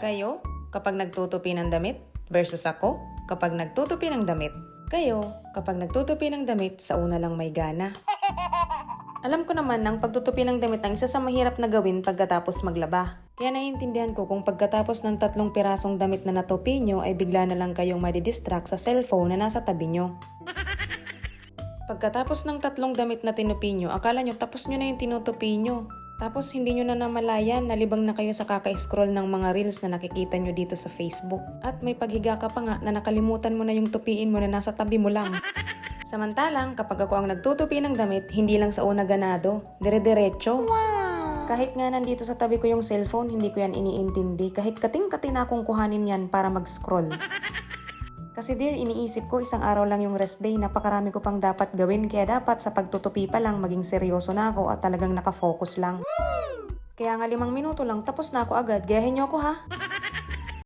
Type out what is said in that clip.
Kayo, kapag nagtutupi ng damit, versus ako, kapag nagtutupi ng damit. Kayo, kapag nagtutupi ng damit, sa una lang may gana. Alam ko naman ang pagtutupi ng damit ang isa sa mahirap na gawin pagkatapos maglaba. Kaya naiintindihan ko kung pagkatapos ng tatlong pirasong damit na natupi nyo ay bigla na lang kayong madidistract sa cellphone na nasa tabi nyo. Pagkatapos ng tatlong damit na tinupi nyo, akala nyo tapos nyo na yung tinutupi nyo. Tapos hindi nyo na namalayan, nalibang na kayo sa kaka-scroll ng mga reels na nakikita nyo dito sa Facebook. At may paghiga ka pa nga na nakalimutan mo na yung tupiin mo na nasa tabi mo lang. Samantalang, kapag ako ang nagtutupi ng damit, hindi lang sa una ganado, dire-diretso. Kahit nga nandito sa tabi ko yung cellphone, hindi ko yan iniintindi. Kahit kating-kating na akong kuhanin yan para mag-scroll. Kasi dear, iniisip ko isang araw lang yung rest day, napakarami ko pang dapat gawin, kaya dapat sa pagtutupi pa lang maging seryoso na ako at talagang nakafocus lang. Kaya nga limang minuto lang, tapos na ako agad, gayahin niyo ako ha.